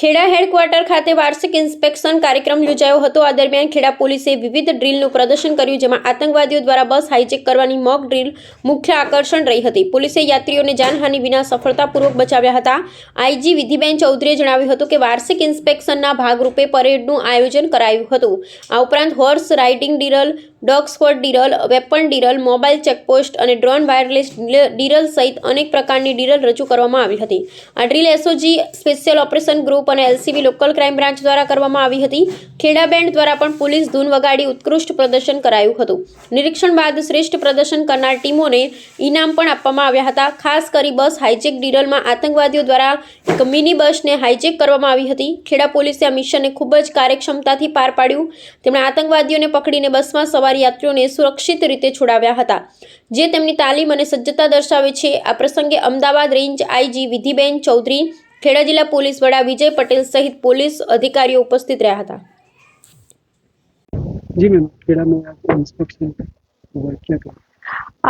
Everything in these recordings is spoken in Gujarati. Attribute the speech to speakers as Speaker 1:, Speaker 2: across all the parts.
Speaker 1: ખેડા હેડક્વાર્ટર ખાતે વાર્ષિક ઇન્સ્પેક્શન કાર્યક્રમ યોજાયો હતો. આ દરમિયાન ખેડા પોલીસે વિવિધ ડ્રીલનું પ્રદર્શન કર્યું, જેમાં આતંકવાદીઓ દ્વારા બસ હાઇજેક કરવાની મોક ડ્રીલ મુખ્ય આકર્ષણ રહી હતી. પોલીસે યાત્રીઓને જાનહાનિ વિના સફળતાપૂર્વક બચાવ્યા હતા. આઈજી વિધિબેન ચૌધરીએ જણાવ્યું હતું કે, વાર્ષિક ઇન્સ્પેક્શનના ભાગરૂપે પરેડનું આયોજન કરાયું હતું. આ ઉપરાંત horse riding drill dog squad drill, weapon drill, mobile checkpost અને ડ્રોન વાયરલેસ ડીરલ સહિત અનેક પ્રકારની ડીરલ રજૂ કરવામાં આવી હતી. આ drill SOG special operation group અને એલસીબી લોકલ ક્રાઇમ બ્રાન્ચ દ્વારા કરવામાં આવી હતી. ખેડા બેન્ડ દ્વારા પણ પોલીસ ધૂન વગાડી ઉત્કૃષ્ટ પ્રદર્શન કરાયું હતું. નિરીક્ષણ બાદ શ્રેષ્ઠ પ્રદર્શન કરનાર ટીમોને ઇનામ પણ આપવામાં આવ્યા હતા. ખાસ કરી બસ હાઇજેક ડીરલમાં આતંકવાદીઓ દ્વારા એક મિની બસને હાઇજેક કરવામાં આવી હતી. ખેડા પોલીસે આ મિશનને ખૂબ જ કાર્યક્ષમતાથી પાર પાડ્યું. તેમણે આતંકવાદીઓને પકડીને બસમાં સવાર સવારી યાત્રીઓને સુરક્ષિત રીતે છોડાવ્યા હતા. જે તેમની તાલીમ અને સજ્જતા દર્શાવે છે આ પ્રસંગે અમદાવાદ રેન્જ આઈજી વિધિબેન ચૌધરી ખેડા જિલ્લા પોલીસ વડા વિજય પટેલ સહિત પોલીસ અધિકારીઓ ઉપસ્થિત રહ્યા હતા.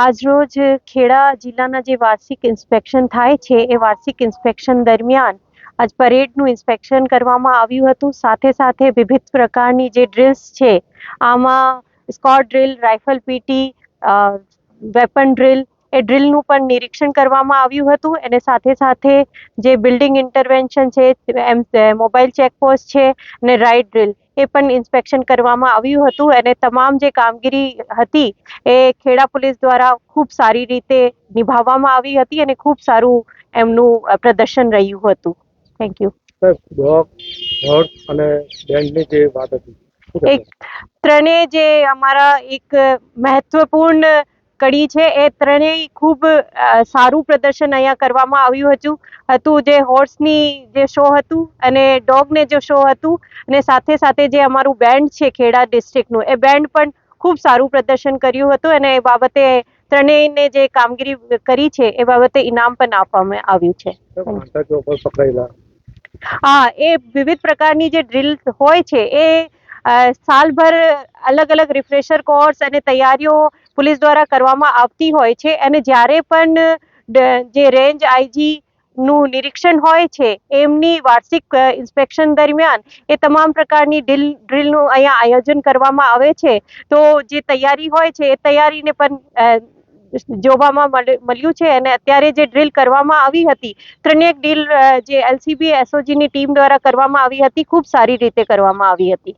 Speaker 2: આજરોજ ખેડા જિલ્લાના જે વાર્ષિક ઇન્સ્પેક્શન થાય છે એ વાર્ષિક ઇન્સ્પેક્શન દરમિયાન આજ પરેડનું ઇન્સ્પેક્શન કરવામાં આવ્યું હતું. સાથે સાથે વિવિધ પ્રકારની જે ડ્રિલ્સ છે આમાં squad drill rifle PT weapon drill એ ડ્રિલનું પણ નિરીક્ષણ કરવામાં આવ્યું હતું. અને સાથે સાથે જે બિલ્ડિંગ ઇન્ટરવેન્શન છે એમ મોબાઈલ ચેકપોસ્ટ છે અને રાઇટ ડ્રિલ એ પણ ઇન્સ્પેક્શન કરવામાં આવ્યું હતું. અને તમામ જે કામગીરી હતી એ ખેડા પોલીસ દ્વારા ખૂબ સારી રીતે નિભાવવામાં આવી હતી અને ખૂબ સારું એમનું પ્રદર્શન રહ્યું હતું. થેન્ક યુ
Speaker 3: અને બેન્ડની જે વાત હતી
Speaker 2: એક ત્રણેય જે અમારા એક મહત્વપૂર્ણ કડી છે એ ત્રણેય ખૂબ સારું પ્રદર્શન અહીંયા કરવામાં આવ્યું હતું. હતું જે હોર્સની જે શો હતું અને ડોગને જે શો હતું અને સાથે સાથે જે અમારું બેન્ડ છે ખેડા ડિસ્ટ્રિક્ટનું એ બેન્ડ પણ ખૂબ સારું પ્રદર્શન કર્યું હતું અને એ બાબતે ત્રણેયને જે કામગીરી કરી છે એ બાબતે ઇનામ પણ આપવામાં આવ્યું છે. હા એ વિવિધ પ્રકારની જે ડ્રિલ હોય છે એ સાલભર અલગ અલગ રિફ્રેશર કોર્સ અને તૈયારીઓ પોલીસ દ્વારા કરવામાં આવતી હોય છે અને જ્યારે પણ જે રેન્જ આઈજી નું નિરીક્ષણ હોય છે, એમની વાર્ષિક ઇન્સ્પેક્શન દરમિયાન એ તમામ પ્રકારની ડ્રિલ ડ્રિલનું અહીંયા આયોજન કરવામાં આવે છે. તો જે તૈયારી હોય છે, એ તૈયારીને પણ જોવામાં મળ- મળ્યું છે અને અત્યારે જે ડ્રિલ કરવામાં આવી હતી, ત્રણેક ડ્રિલ જે એલસીબી એસઓજીની ટીમ દ્વારા કરવામાં આવી હતી, ખૂબ સારી રીતે કરવામાં આવી હતી.